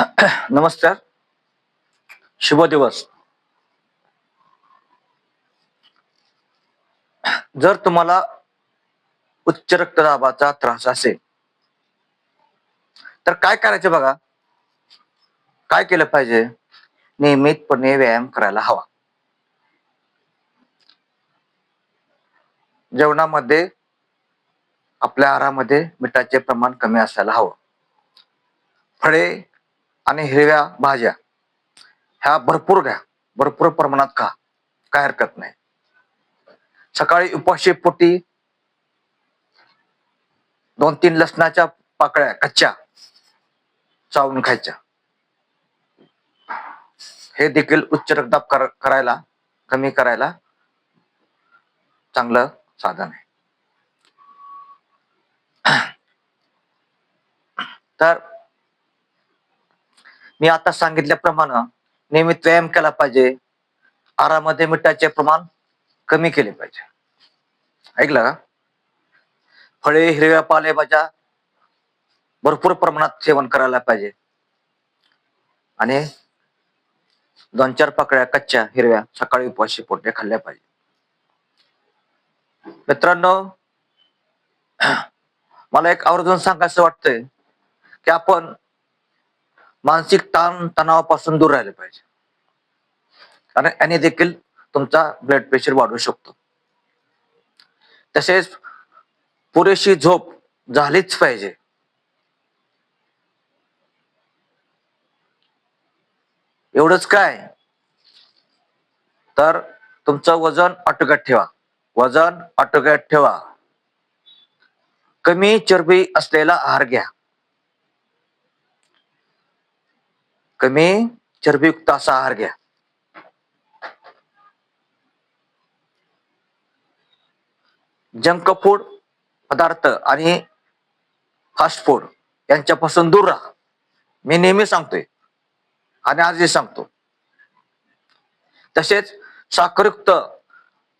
नमस्कार. शुभ दिवस. जर तुम्हाला उच्च रक्तदाबाचा त्रास असेल तर काय करायचं बघा? काय केलं पाहिजे? नियमितपणे व्यायाम करायला हवा. जेवणामध्ये आपल्या आहारामध्ये मिठाचे प्रमाण कमी असायला हवं. फळे आणि हिरव्या भाज्या. ह्या भरपूर घ्या. भरपूर प्रमाणात खा. काय हरकत नाही. सकाळी उपाशी पोटी दोन तीन लसणाच्या पाकळ्या कच्च्या चावून खायच्या. हे देखील उच्च रक्तदाब कर, करायला कमी करायला चांगलं साधन आहे. तर मी आता सांगितल्याप्रमाणे नियमित व्यायाम केला पाहिजे. आहारामध्ये मिठाचे प्रमाण कमी केले पाहिजे. ऐकलं का? फळे हिरव्या पालेभाज्या भरपूर प्रमाणात सेवन करायला पाहिजे. आणि दोन चार पाकळ्या कच्च्या हिरव्या सकाळी उपवाशी पोटे खाल्ल्या पाहिजे. मित्रांनो मला एक आवर्जून सांगायचं वाटतंय की आपण मानसिक ताण तणावापासून दूर राहिले पाहिजे. कारण याने देखील तुमचा ब्लड प्रेशर वाढू शकतो. तसेच पुरेशी झोप झालीच पाहिजे. एवढंच काय? तर तुमचं वजन आटोक्यात ठेवा. वजन आटोक्यात ठेवा. कमी चरबी असलेला आहार घ्या. कमी चरबीयुक्त असा आहार घ्या. जंक फूड पदार्थ आणि फास्ट फूड यांच्यापासून दूर राहा. मी नेहमी सांगतोय आणि आजही सांगतो. तसेच साखरयुक्त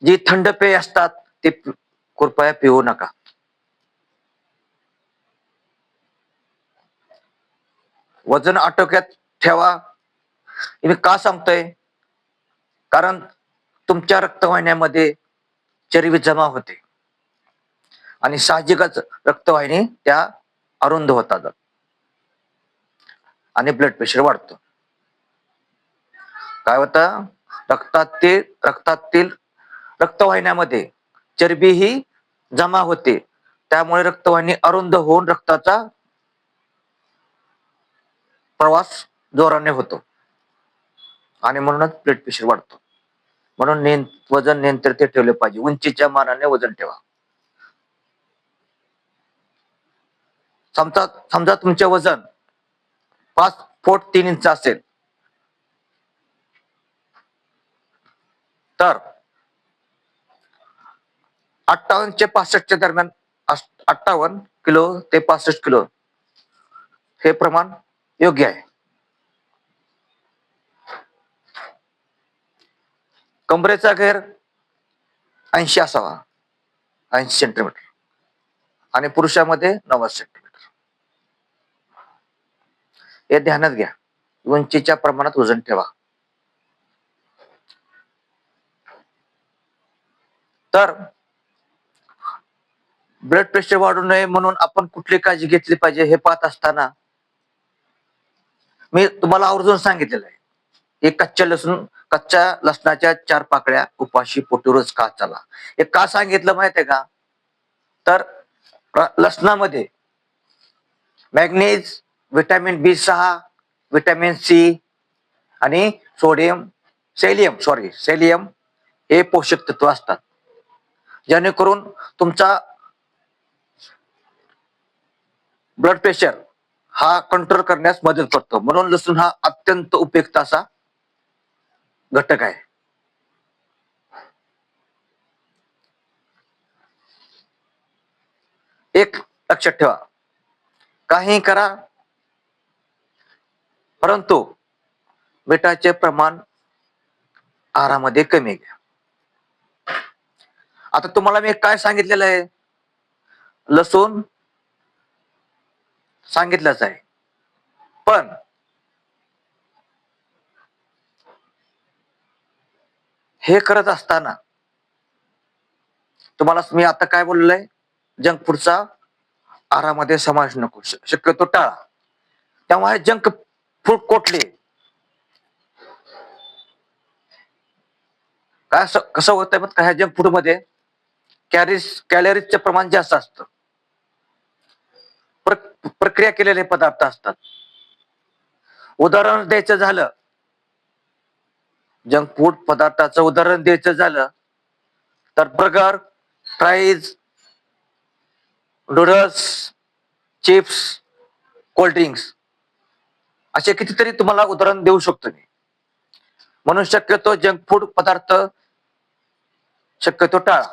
जी थंड पेय असतात ते कृपया पिऊ नका. वजन आटोक्यात ठेवा. मी का सांगतोय? कारण तुमच्या रक्तवाहिन्यामध्ये चरबी जमा होते. आणि साहजिकच रक्तवाहिनी त्या अरुंद होतात. आणि ब्लड प्रेशर वाढतो. काय होतं? रक्तातील रक्तातील रक्तवाहिन्यामध्ये चरबी ही जमा होते. त्यामुळे रक्तवाहिनी अरुंद होऊन रक्ताचा प्रवास जोराने होतो. आणि म्हणूनच ब्लड प्रेशर वाढतो. म्हणून नियं- वजन नियंत्रित ठेवले पाहिजे. उंचीच्या मानाने वजन ठेवा. समजा समजा तुमचे वजन पाच फूट तीन इंच असेल. तर अठ्ठावन्न चे पासष्टच्या दरम्यान अठ्ठावन्न किलो ते पासष्ट किलो हे प्रमाण योग्य आहे. कमरेचा घेर ऐंशी असावा. ऐंशी सेंटीमीटर आणि पुरुषामध्ये नव्वद सेंटीमीटर हे ध्यानात घ्या. उंचीच्या प्रमाणात वजन ठेवा. तर ब्लड प्रेशर वाढू नये म्हणून आपण कुठली काळजी घेतली पाहिजे हे पाहत असताना मी तुम्हाला आवर्जून सांगितलेलं आहे. एक कच्च्या लसूण कच्च्या लसणाच्या चार पाकळ्या उपाशी पोटी रोज का चला? हे का सांगितलं माहितीये आहे का? तर लसणामध्ये मॅग्नेज व्हिटॅमिन बी सहा व्हिटॅमिन सी आणि सोडियम सेलियम सॉरी सेलियम हे पोषक तत्व असतात. जेणेकरून तुमचा ब्लड प्रेशर हा कंट्रोल करण्यास मदत करतो. म्हणून लसूण हा अत्यंत उपयुक्त असा घटक आहे. एक लक्षात ठेवा. काही करा परंतु मिठाचे प्रमाण आहारामध्ये कमी घ्या. आता तुम्हाला मी काय सांगितलेलं आहे? लसूण सांगितलंच आहे. पण हे करत असताना तुम्हाला मी आता काय बोललोय? जंक फूडचा आरामध्ये समावेश नको. शक्यतो टाळा. त्यामुळे जंक फूड कोटले काय असं- कसं होतंय मग काय जंक फूडमध्ये कॅरीज कॅलरीजचे प्रमाण जास्त असतं. प्रक्रिया केलेले पदार्थ असतात. उदाहरण द्यायचं झालं जंक फूड पदार्थाचं उदाहरण द्यायचं झालं तर burger fries noodles chips cold drinks असे कितीतरी तुम्हाला उदाहरण देऊ शकतो मी. म्हणून शक्यतो जंक फूड पदार्थ शक्यतो टाळा.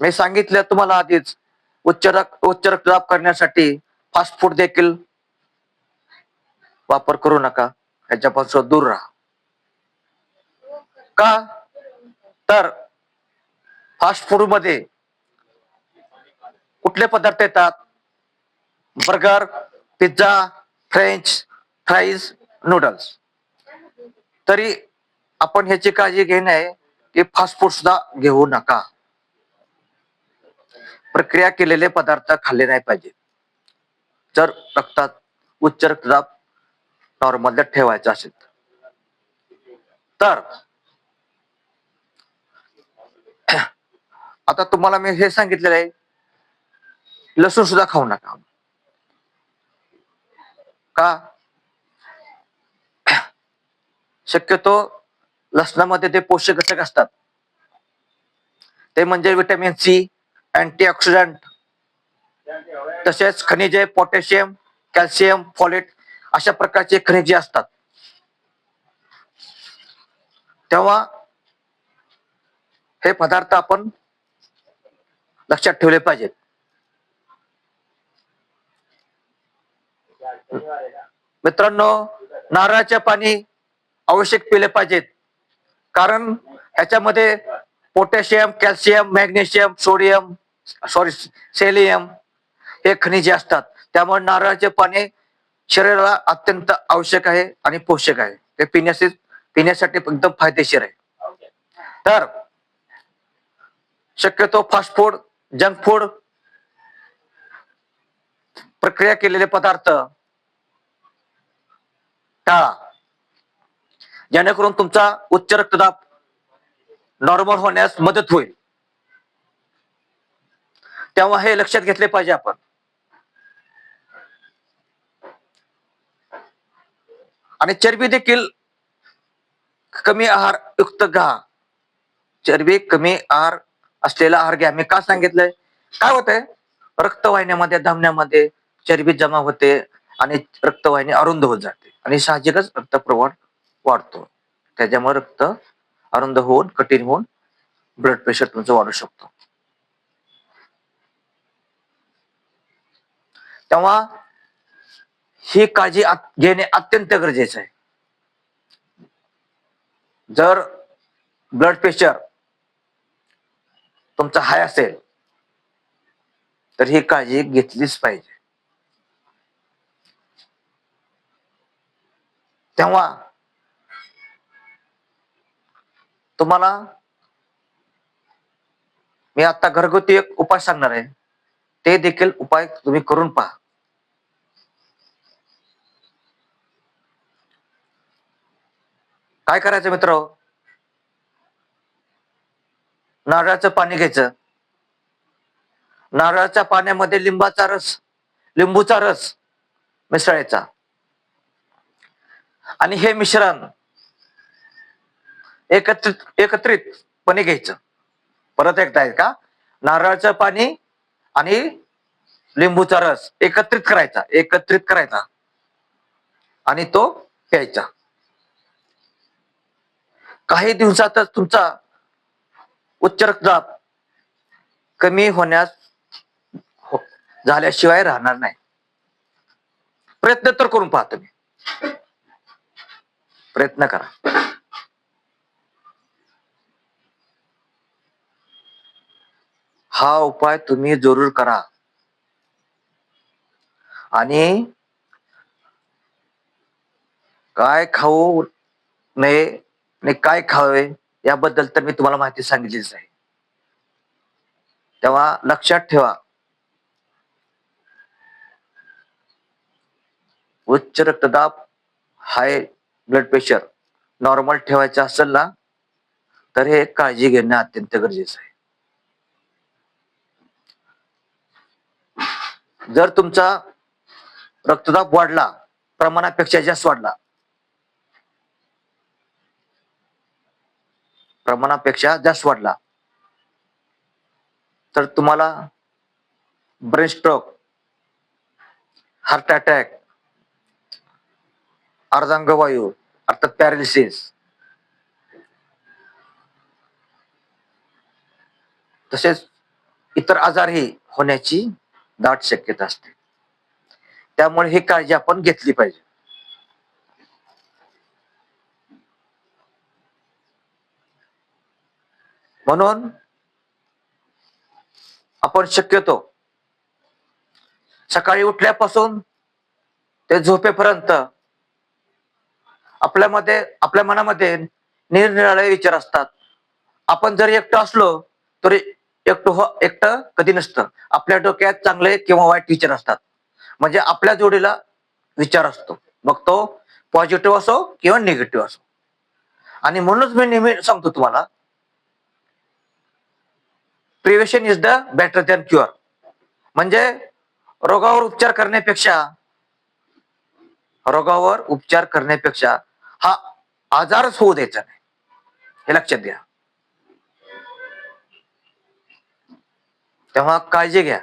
मी सांगितलं तुम्हाला आधीच उच्च रक्त उच्च रक्तदाब करण्यासाठी फास्ट फूड देखील वापर करू नका. ह्याच्यापासून दूर राहा. का? तर फास्ट फूडमध्ये कुठले पदार्थ येतात? Burger pizza french fries noodles तरी आपण ह्याची काळजी घेणे आहे की फास्ट फूड सुद्धा घेऊ नका. प्रक्रिया केलेले पदार्थ खाल्ले नाही पाहिजे. जर रक्तात उच्च रक्तदाब नॉर्मल ठेवायचं असेल तर. आता तुम्हाला मी हे सांगितलेलं आहे लसूण सुद्धा खाऊ नका. का? शक्यतो लसणामध्ये ते पोषक घटक असतात. ते म्हणजे विटॅमिन सी अँटीऑक्सिडंट तसेच खनिजे पोटॅशियम कॅल्शियम फॉलेट अशा प्रकारचे खनिजे असतात. तेव्हा हे पदार्थ आपण लक्षात ठेवले पाहिजेत. मित्रांनो नारळाचे पाणी आवश्यक पिले पाहिजेत. कारण ह्याच्यामध्ये potassium calcium magnesium sodium sorry सेलियम हे खनिजे असतात. त्यामुळे नारळाचे पाणी शरीराला अत्यंत आवश्यक आहे आणि पोषक आहे. ते पिण्यास पिण्यासाठी एकदम फायदेशीर आहे. तर शक्यतो फास्ट फूड जंक फूड प्रक्रिया केलेले पदार्थ टाळा. जेणेकरून तुमचा उच्च रक्तदाब नॉर्मल होण्यास मदत होईल. तेव्हा हे लक्षात घेतले पाहिजे आपण. आणि चरबी देखील कमी आहार युक्त घ्या. चरबी कमी आहार असलेला आहार घ्या. मी का सांगितलंय? काय होतंय? रक्तवाहिन्यामध्ये धमन्यामध्ये चरबी जमा होते आणि रक्तवाहिनी अरुंद होत जाते आणि साहजिकच रक्तप्रवाह वाढतो. त्याच्यामुळे रक्त अरुंद होऊन कठीण होऊन ब्लड प्रेशर तुमचं वाढू शकतो. तेव्हा ही काळजी घेणे अत्यंत गरजेचं आहे. जर ब्लड प्रेशर तुमचा हाय असेल तर ही काळजी घेतलीच पाहिजे. तेव्हा तुम्हाला मी आता घरगुती एक उपाय सांगणार आहे. ते देखील उपाय तुम्ही करून पहा. काय करायचं मित्र? नारळाचं पाणी घ्यायचं. नारळाच्या पाण्यामध्ये लिंबाचा रस लिंबूचा रस मिसळायचा. आणि हे मिश्रण एकत्रित एकत्रितपणे घ्यायचं. परत एकदा आहे का? नारळाचं पाणी आणि लिंबूचा रस एकत्रित करायचा एकत्रित करायचा. आणि तो प्यायचा. काही दिवसातच तुमचा उच्च रक्तदाब कमी होण्यास हो- झाल्याशिवाय राहणार नाही. प्रयत्न तर करून पहा तुम्ही. प्रयत्न करा. हा उपाय तुम्ही जरूर करा. आणि काय खाऊ नये आणि काय खावे याबद्दल तर मी तुम्हाला माहिती सांगितलीच आहे. तेव्हा लक्षात ठेवा. उच्च रक्तदाब हाय ब्लड प्रेशर नॉर्मल ठेवायचं असेल ना तर हे काळजी घेणं अत्यंत गरजेचं आहे. जर तुमचा रक्तदाब वाढला प्रमाणापेक्षा जास्त वाढला प्रमाणापेक्षा जास्त वाढला. तर तुम्हाला ब्रेन स्ट्रोक हार्ट अटॅक अर्धांगवायू अर्थात पॅरालिसिस तसेच इतर आजारही होण्याची दाट शक्यता असते. त्यामुळे ही काळजी आपण घेतली पाहिजे. म्हणून आपण शक्यतो सकाळी उठल्यापासून ते झोपेपर्यंत आपल्यामध्ये आपल्या मनामध्ये निरनिराळे विचार असतात. आपण जर एकटं असलो तरी एकटं हो एकटं कधी नसतं. आपल्या डोक्यात चांगले किंवा वाईट विचार असतात. म्हणजे आपल्या जोडीला विचार असतो. मग तो पॉझिटिव्ह असो किंवा निगेटिव्ह असो. आणि म्हणूनच मी नेहमी सांगतो तुम्हाला prevention is the better than cure म्हणजे रोगावर उपचार करण्यापेक्षा रोगावर उपचार करण्यापेक्षा हा आजारच होऊ द्यायचा नाही. हे लक्षात घ्या. तेव्हा काळजी घ्या.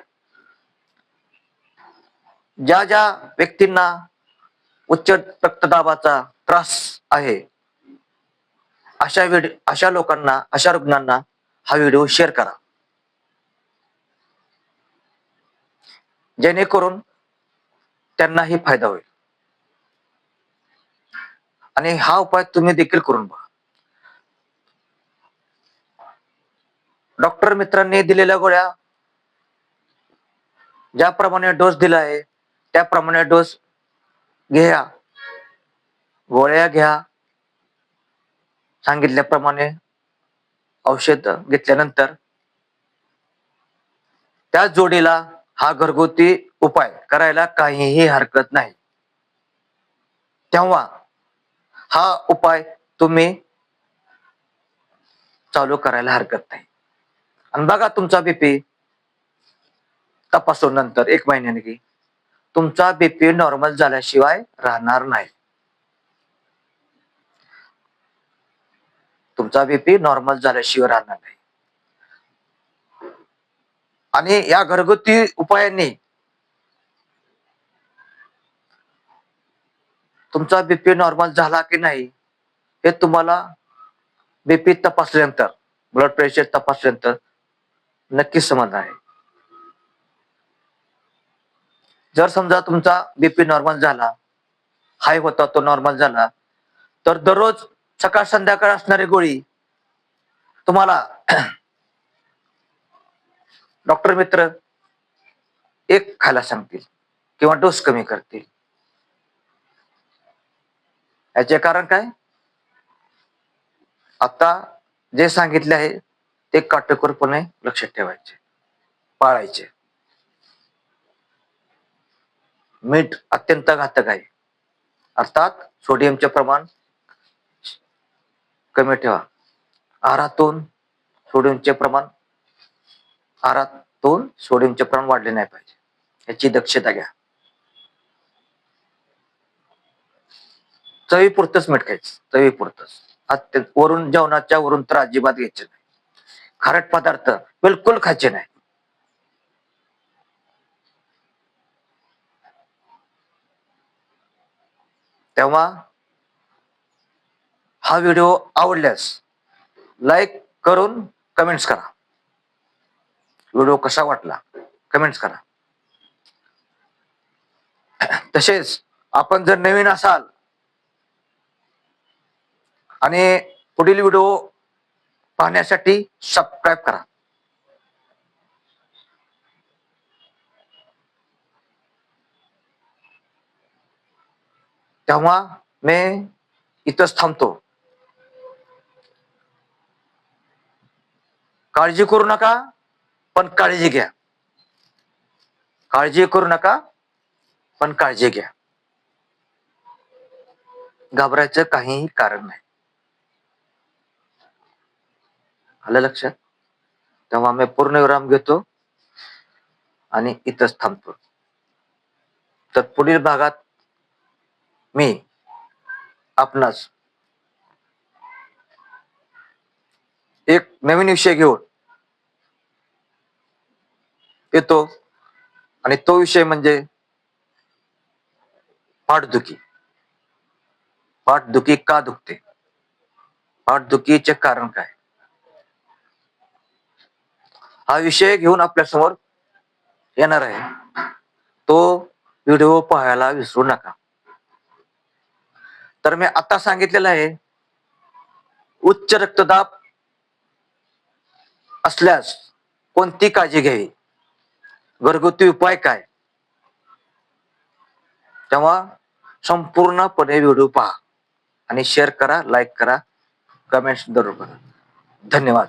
ज्या ज्या व्यक्तींना उच्च रक्तदाबाचा त्रास आहे अशा व्हिडिओ अशा लोकांना अशा रुग्णांना हा व्हिडिओ शेअर करा. जेणेकरून त्यांनाही फायदा होईल. आणि हा उपाय तुम्ही देखील करून पहा डॉक्टर मित्रांनी दिलेल्या गोळ्या ज्याप्रमाणे डोस दिला आहे त्याप्रमाणे डोस घ्या. गोळ्या घ्या. सांगितल्याप्रमाणे औषध घेतल्यानंतर त्या जोडीला हा घरगुती उपाय करायला काहीही हरकत नाही. तेव्हा हा उपाय तुम्ही चालू करायला हरकत नाही. आणि बघा तुमचा बीपी तपासून नंतर एक महिन्याने की तुमचा बीपी नॉर्मल झाल्याशिवाय राहणार नाही. तुमचा बीपी नॉर्मल झाल्याशिवाय राहणार नाही. आणि या घरगुती उपायांनी तुमचा बीपी नॉर्मल झाला की नाही हे तुम्हाला बीपी तपासल्यानंतर ब्लड प्रेशर तपासल्यानंतर नक्कीच समजणार आहे. जर समजा तुमचा बीपी नॉर्मल झाला हाय होता तो नॉर्मल झाला तर दररोज सकाळ संध्याकाळ असणारी गोळी तुम्हाला डॉक्टर मित्र एक खायला सांगतील किंवा डोस कमी करतील. याचे कारण काय? आता जे सांगितले आहे ते काटेकोरपणे लक्षात ठेवायचे पाळायचे. मीठ अत्यंत घातक आहे. अर्थात सोडियमचे प्रमाण कमी ठेवा. आहारातून सोडियमचे प्रमाण आहारातून सोडियमचे प्रमाण वाढले नाही पाहिजे. याची दक्षता घ्या. चवीपुरतच मीठ खायचं. चवीपुरतच. अत्यंत वरून जेवणाच्या वरून तर अजिबात घ्यायचे नाही. खारट पदार्थ बिलकुल खायचे नाही. तेव्हा हा व्हिडिओ आवडल्यास लाईक करून कमेंट्स करा. व्हिडिओ कसा वाटला? कमेंट्स करा. तसेच आपण जर नवीन असाल आणि पुढील व्हिडिओ पाहण्यासाठी सबस्क्राईब करा. तेव्हा मी इथंच थांबतो. काळजी करू नका. पण काळजी घ्या. काळजी करू नका पण काळजी घ्या. घाबरायचं काहीही कारण नाही. आलं लक्षात? तेव्हा मी पूर्ण विराम घेतो आणि इथंच थांबतो. तर पुढील भागात मी आपणास एक नवीन विषय घेऊन येतो. आणि तो विषय म्हणजे पाठदुखी. पाठदुखी का दुखते? पाठदुखीचे कारण काय? हा विषय घेऊन आपल्यासमोर येणार आहे. तो व्हिडिओ पाहायला विसरू नका. तर मी आता सांगितलेलं आहे उच्च रक्तदाब असल्यास कोणती काळजी घ्यावी? घरगुती उपाय काय? तेव्हा संपूर्णपणे व्हिडिओ पहा आणि शेअर करा लाईक करा कमेंट्स जरूर करा. धन्यवाद.